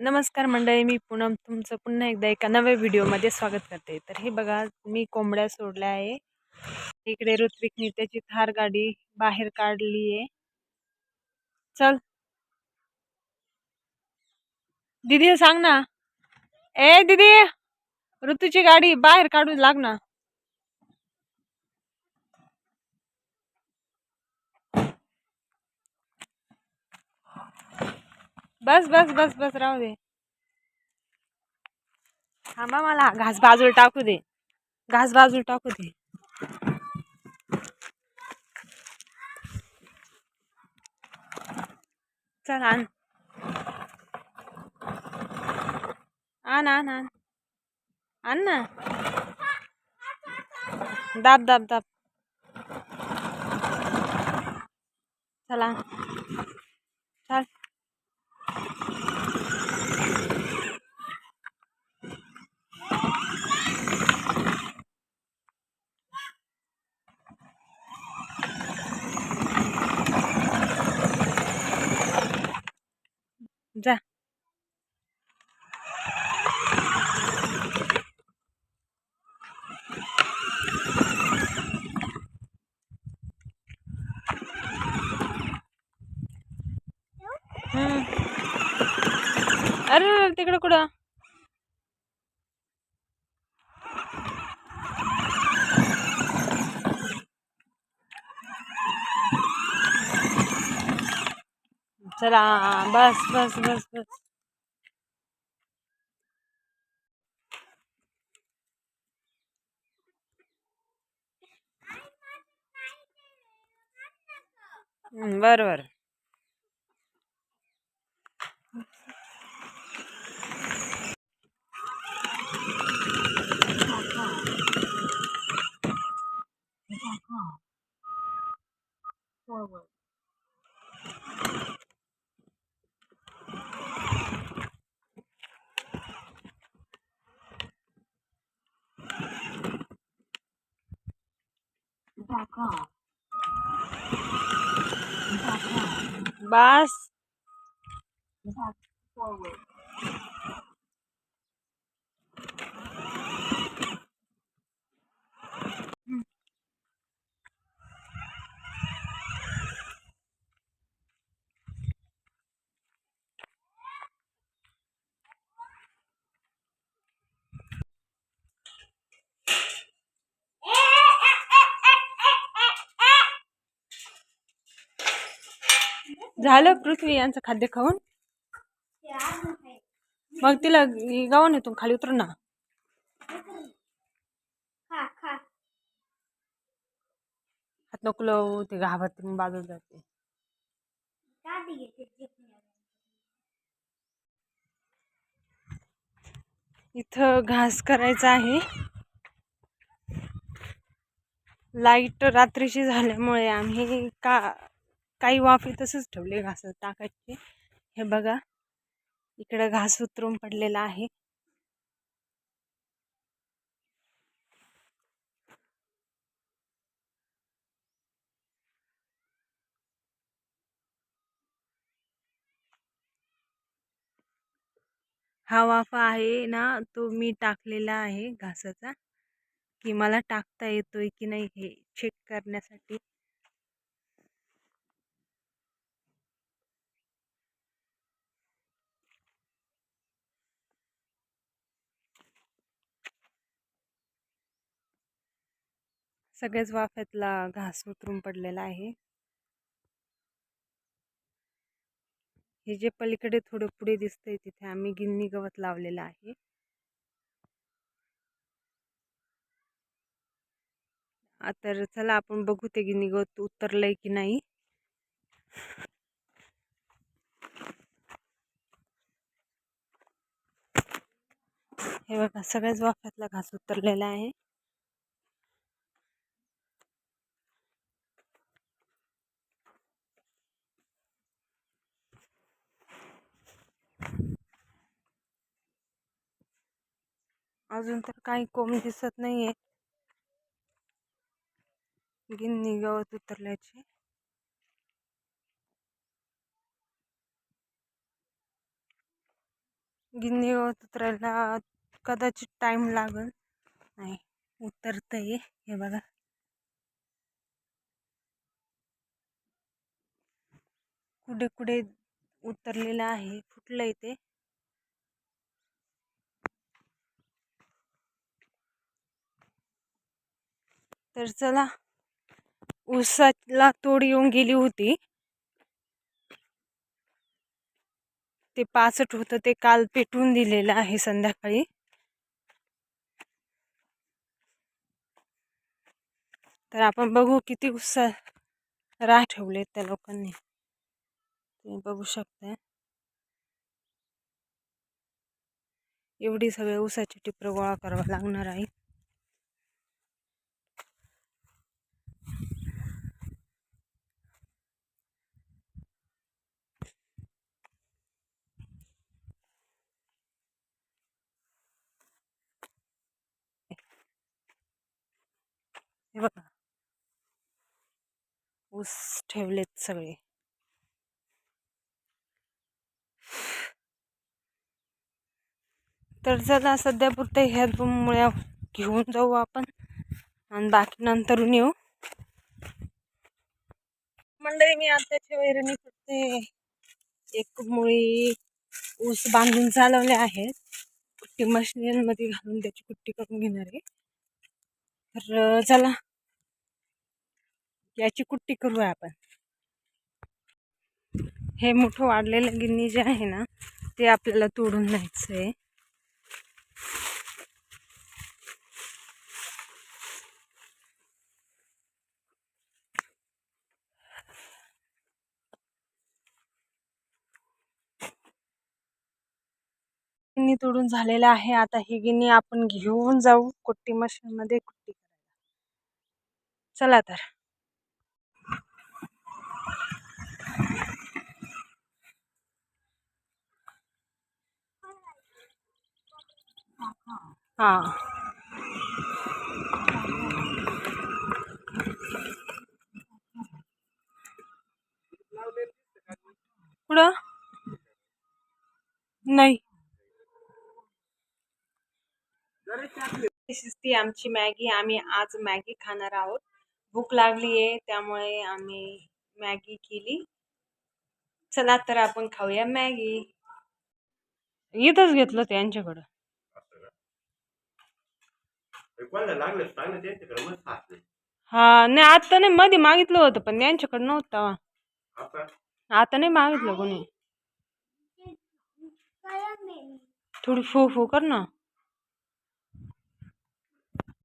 नमस्कार मंडळी मी पूनम तुमचं पुन्हा एकदा एका नव्या व्हिडिओमध्ये स्वागत करते. तर हे बघा मी कोंबड्या सोडल्या आहे. इकडे ऋत्विकने त्याची थार गाडी बाहेर काढली आहे. चल. दीदी सांग ना. ए दीदी! ऋतूची गाडी बाहेर काढून लाग ना. बस बस बस बस राहू दे. थांबा मला घास बाजूला टाकू दे. घास बाजूला टाकू दे. चल आण. आण आण आण. आण ना. दाब दाब दाब. चला अरे तिकडं तिकडे कुठं? चला बस बस बस बस. बरं बरं. बरं बस झालं पृथ्वी यांचं खाद्य खाऊन? मग तिला गावून येतो खाली उतर ना. हात नकलो ते घाबरते मग बाजूला जाते. इथं घास करायचा आहे. लाइट रात्रीची झाल्यामुळे आम्ही का काही वाफे तसंच ठेवले घास टाकायचे. हे बघा इकडं घास उतरून पडलेला आहे. हा वाफा आहे ना तो मी टाकलेला आहे घासाचा. की मला टाकता येतोय की नाही हे चेक करण्यासाठी. सगळ्याच वाफ्यातला घास उतरून पडलेला आहे. हे जे पलीकडे थोडं पुढे दिसतंय तिथे आम्ही गिन्नी गवत लावलेलं आहे. तर चला आपण बघू ते गिन्नी गवत उतरलंय की नाही. हे बघा सगळ्याच वाफ्यातला घास उतरलेला आहे. अजून तर काही कोंब दिसत नाहीये. गिन्नी गवत उतरल्याचे. गिन्नी गवत उतरायला कदाचित टाइम लागल. नाही उतरतंय. हे बघा. कुठे कुठे उतरलेलं आहे. फुटलंय ते. तर चला ऊसाला तोड येऊन गेली होती. ते पाचट होतं ते काल पेटवून दिलेलं आहे संध्याकाळी. तर आपण बघू किती उत्साह राह ठेवले त्या लोकांनी. तुम्ही बघू शकता एवढी सगळे ऊसाची टिपर गोळा करावं लागणार आहे. हे बघा. ऊस ठेवलेत सगळे. तर चला सध्या पुरत्या ह्या दोन मुळ्या घेऊन जाऊ आपण. आणि बाकी नंतरून येऊ. मंडळी मी आताच्या वैरणी फक्त एक मुळी ऊस बांधून चालवले आहेत कुट्टी मशीनमध्ये घालून त्याची कुट्टी करून घेणार आहे. तर चला. याची कुट्टी करूया आपण. हे मोठं वाढलेलं गिन्नी जे आहे ना ते आपल्याला तोडून न्यायचं आहे गिनी तोडून झालेलं आहे. आता ही गिनी आपण घेऊन जाऊ. कुट्टी मशीन मध्ये कुट्टी करायला. चला तर. हा. कुठं? नाही. ती आमची मॅगी आम्ही आज मॅगी खाणार आहोत. भूक लागली आहे त्यामुळे आम्ही मॅगी केली. चला तर आपण खाऊया मॅगी. इथंच घेतलं त्यांच्याकडं हा नाही. आता नाही मध्ये मागितलं होतं पण त्यांच्याकडे नव्हतं. आता? नाही मागितलं कोणी. थोडी फू फू कर ना.